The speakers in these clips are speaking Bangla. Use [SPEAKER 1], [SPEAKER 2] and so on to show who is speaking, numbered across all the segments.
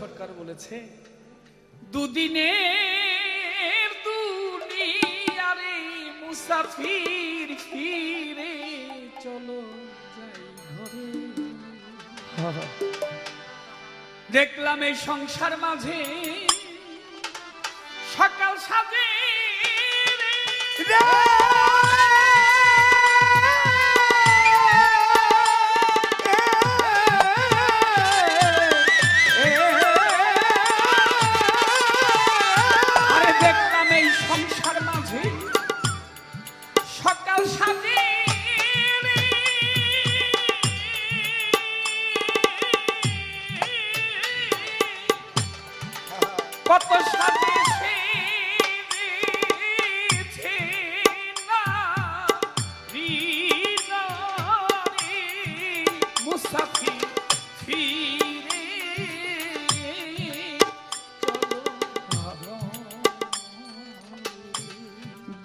[SPEAKER 1] সরকার বলেছে দুনিয়ারে মুসাফির ফিরে চলো দেখলাম এই সংসার মাঝে সকাল আরে সকাল সাজে কত সাজে সেজেছে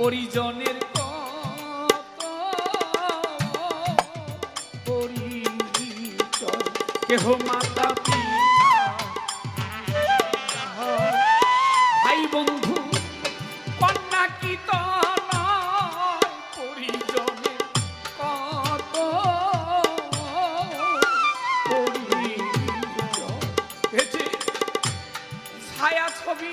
[SPEAKER 1] পরিজনের কেহ মাতা ভাই বন্ধু কন্যা কি নয় পরিজনের কত ছায়া ছবি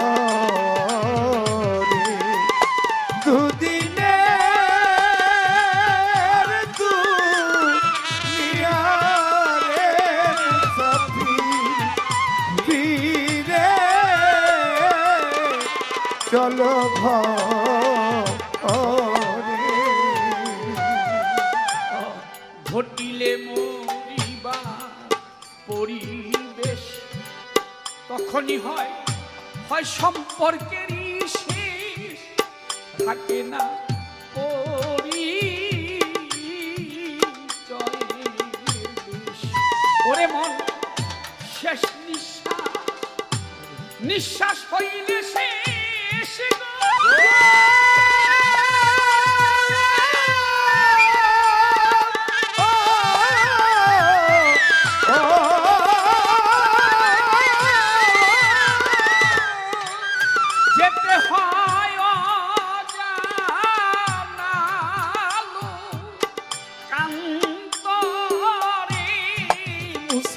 [SPEAKER 2] চলো ঘরে।
[SPEAKER 1] ঘটিলে মরিবা পরিবেশ। তখনই হয় হয় সম্পর্কেরই শেষ। থাকে না। ওরে মন, শেষ নিঃশ্বাস। নিঃশ্বাস হইলে